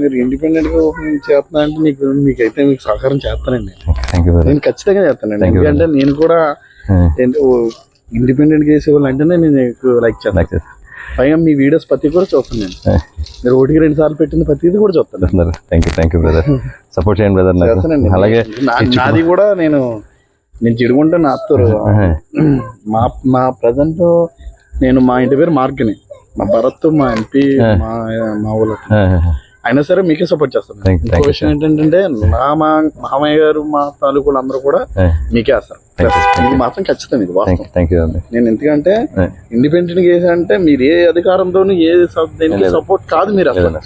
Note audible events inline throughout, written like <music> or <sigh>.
మీరు ఇండిపెండెంట్గా ఓపెన్ చేస్తున్నా అంటే నీకు మీకైతే మీకు సహకారం చేస్తానండి. నేను ఖచ్చితంగా చేస్తానండి. ఎందుకంటే నేను కూడా ఇండిపెండెంట్గా చేసే వాళ్ళు అంటేనే నేను లైక్ చేస్తాను. పైగా మీ వీడియోస్ ప్రతి కూడా చూస్తాను నేను. మీరు ఒకటికి రెండు సార్లు పెట్టిన ప్రతిది కూడా చూస్తాను. Thank you thank you brother support చేయండి బ్రదర్ చేస్తానండి. అలాగే నా- నాది కూడా నేను నేను చెడుకుంటే నాస్తారు <laughs> మా మా ప్రజెంట్ నేను మా ఇంటి పేరు మార్గని మా భరత్ మా ఎంపీ మా మా ఊళ్ళో. అయినా సరే మీకే సపోర్ట్ చేస్తాను. ఇంకో విషయం ఏంటంటే నా మా మామయ్య గారు మా తాలూకులు అందరూ కూడా మీకే వేస్తారు ఇది మాత్రం ఖచ్చితం ఇది వాస్తవం. నేను ఎందుకంటే ఇండిపెండెంట్గా అంటే మీరు ఏ అధికారంతోనూ ఏ దేనికి సపోర్ట్ కాదు మీరు అసలు.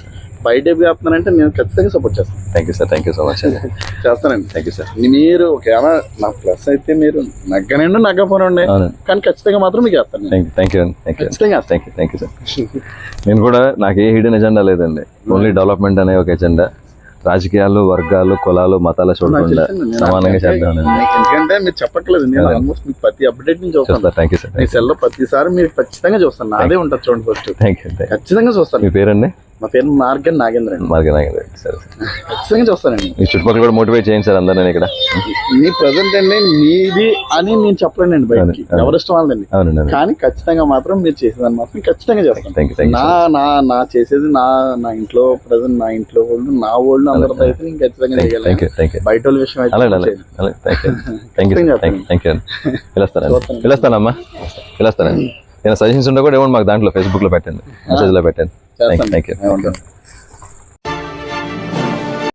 బయట చేస్తున్నానంటే నేను ఖచ్చితంగా సపోర్ట్ చేస్తాను. Thank you sir thank you so much అండి చేస్తానండి. థ్యాంక్ యూ సార్ మీరు ఒకవేళ నా ప్లస్ అయితే మీరు నగ్గనండి నగ్గపోనండి. కానీ ఖచ్చితంగా మాత్రం మీకు వేస్తాను నేను. థ్యాంక్ యూ థ్యాంక్ యూ అండి థ్యాంక్ యూ ఖచ్చితంగా thank you thank you sir నేను కూడా నాకు ఏ హిడెన్ ఎజెండా లేదండి. ఓన్లీ డెవలప్మెంట్ అనే ఒక ఎజెండా రాజకీయాలు వర్గాలు కులాలు మతాలు చూడకుండా. నేను సమానంగా చేద్దాం ఎందుకంటే మీరు చెప్పట్లేదు. నేను ఆల్మోస్ట్ మీకు ప్రతి అప్డేట్ నుంచి చూస్తాను. చూస్తా. థ్యాంక్ యూ సార్ మీ సెల్లో ప్రతిసారి మీరు ఖచ్చితంగా చూస్తాను. నాదే ఉంటుంది చూడండి ఫస్ట్ థ్యాంక్ యూ ఖచ్చితంగా చూస్తాను. మీ పేరండి? మా పేరు మార్గన్ నాగేంద్ర అండి. మార్గ నాగేంద్ర సరే ఖచ్చితంగా చూస్తానండి మీ చుట్టుపక్కల కూడా మోటివేట్ చేయండి సార్ అందరూ నేను ఇక్కడ. మీ ప్రజెంట్ అండి మీది అని నేను చెప్పలేనండి బయటికి. అవును. ఎవరి ఇష్టం వాళ్ళదండి. అవునండి అవును కానీ ఖచ్చితంగా మాత్రం మీరు చేసేదాన్ని మాత్రం ఖచ్చితంగా చేస్తాను. థ్యాంక్ యూ థ్యాంక్ యూ నా నా నా చేసేది నా నా ఇంట్లో ప్రజెంట్ నా ఇంట్లో వాళ్ళు నా వాళ్ళు అందరితో అయితే నేను ఖచ్చితంగా యూ బయట వాళ్ళ విషయం అయితే అలాగే అలాగే చేయను. అలాగే thank you thank you thank you thank you పిలుస్తానండి. <laughs> పిలుస్తానమ్మా. పిలుస్తానండి. నేను సజెషన్స్ ఉంటే కూడా ఇవ్వండి మాకు దాంట్లో ఫేస్బుక్లో పెట్టండి మెసేజ్లో పెట్టండి. థ్యాంక్ యూ థ్యాంక్ యూ చేస్తాను. ఉంటాను.